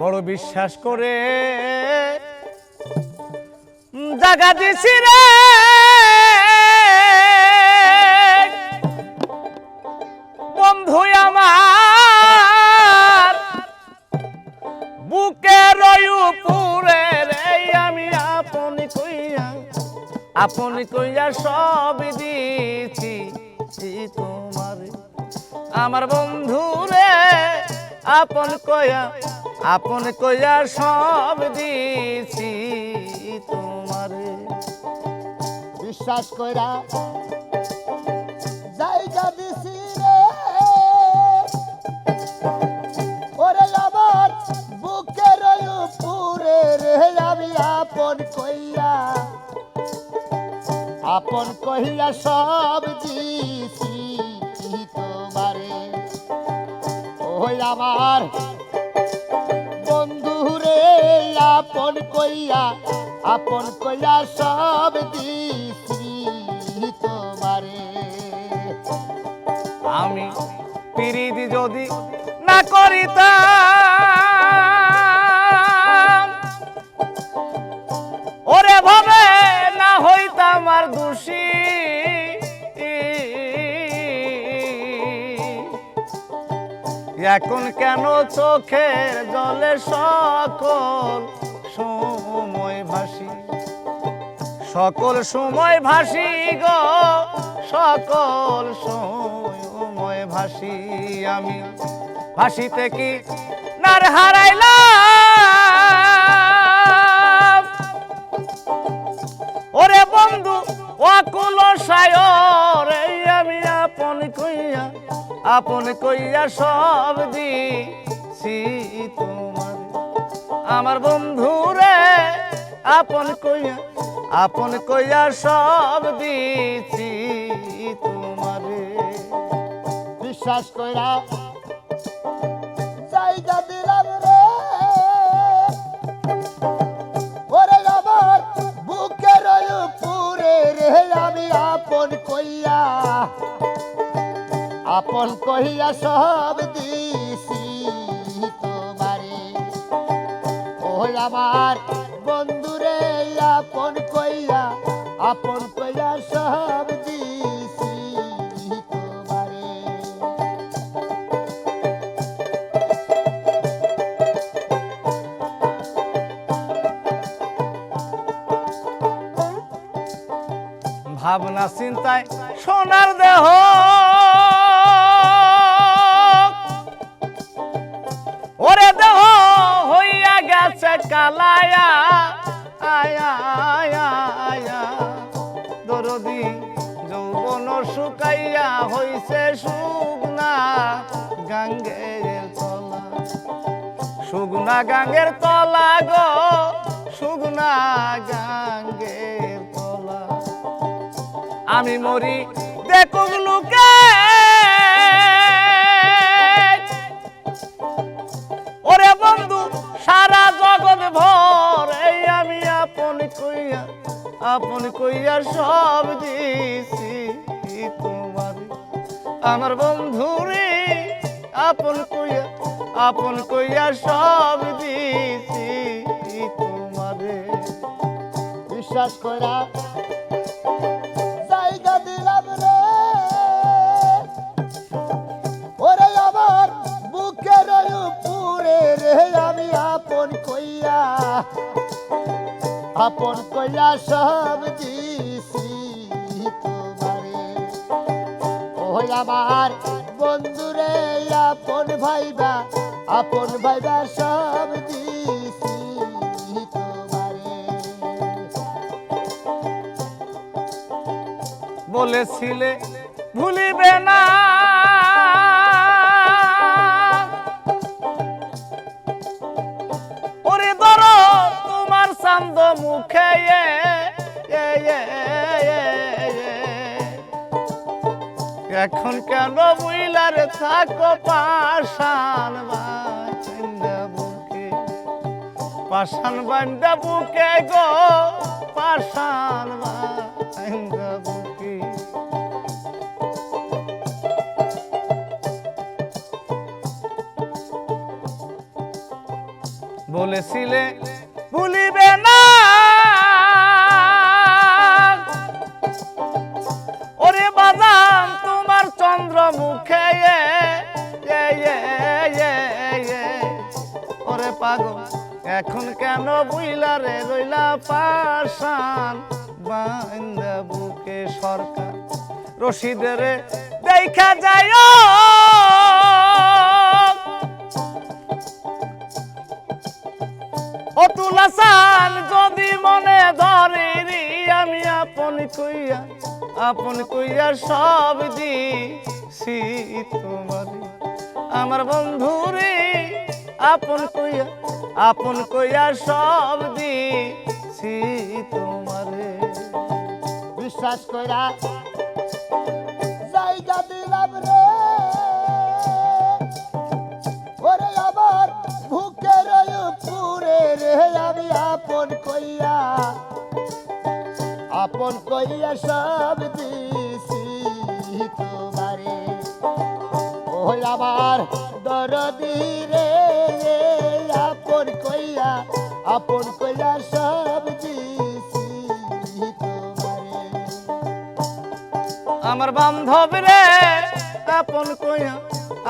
বড় বিশ্বাস করে। জাগা দিছি রে। বন্ধু আমার, বুকে রয়ু পুরে রে, আমি আপন কইয়া আপন কইয়া সব দিছি তোমার। আমার বন্ধু রে আপন কয়া আপন কয়া সব দিছি তোমারে। বিশ্বাস কইরা জায়গা দিছি রে। ওরে আমার বুকের উপরে রে, আমি আপন কইয়া আপন কইয়া সব দিছি তোমারে। ওই আমার আপন কইয়া আপন কইয়া সব দিশ্রী তোমারে। আমি পিরিতি যদি না করিতাম এখন কেন চোখের জলে সকল সময় ভাসি? সকল সময় ভাসি গো, সকল সময় ভাসি আমি। ভাসিতে কি নার হারাইলাম? ওরে বন্ধু, অকুল সায়র আপন কইয়া সব দিছি তোমার। আমার বন্ধু রে আপন কইয়া আপন কইয়া সব দিছি তোমারে। বিশ্বাস কইরা আপন কইয়া সব দিছি তোমারে। ওই আমার বন্ধুরে আপন কইয়া আপন কইয়া সব দিছি তোমারে। ভাবনা চিন্তায় সোনার দেহ কালায়া, আয়া আয়া আয়া। দরদি যৌবন শুকাইয়া হইছে শুকনা গাঙ্গের তলা। শুকনা গাঙ্গের তলা গো শুকনা গাঙ্গের তলা। আমি মরি দেখুক লুকে আপন কইয়া আপন কইয়া সব দিছি তোমার। আমার বন্ধু রে আপন কইয়া আপন কইয়া সব দিছি তোমারে। বিশ্বাস করা জায়গা দিলাম ওরে আমার রে, আমি আপন কইয়া আপন কইয়া সব দিছি তোমারে। ওই আমার বন্ধুরে আপন ভাইবা আপন ভাইবা সব দিছি তোমারে। বলেছিলে ভুলিবে না এখন কেন বুইলার থাকো পাশান বান্দা বুকে? পাশান বান্দা বুকে গো পাশান বান্দা বুকে। বলেছিলে এখন কেন বুইলা রে রইলা পাশান বান্দা বুকে সরকার। রশিদের দেখা যায় অতুল হাসান যদি মনে ধরে আমি আপন কইয়া আপন কইয়া সব দিছি তোমারে। আমার বন্ধুরে আপন কইয়া আপন কইয়া সব দিছি তোমারে। বিশ্বাস কইরা জায়গা দিলাম রে। ওরে আমার বুকের পুরে রে, আমি আপন কইয়া আপন কইয়া সব দিছি তোমারে। ওই আমার দরদি রে আপন কইয়া সব আমার বান্ধব রে, আপন কইয়া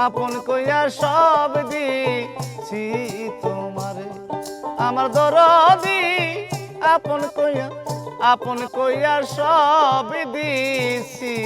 আপন কইয়া সব দিছি তোমারে। আমার দরদি, আপন কইয়া আপন কইয়া সব দিছি।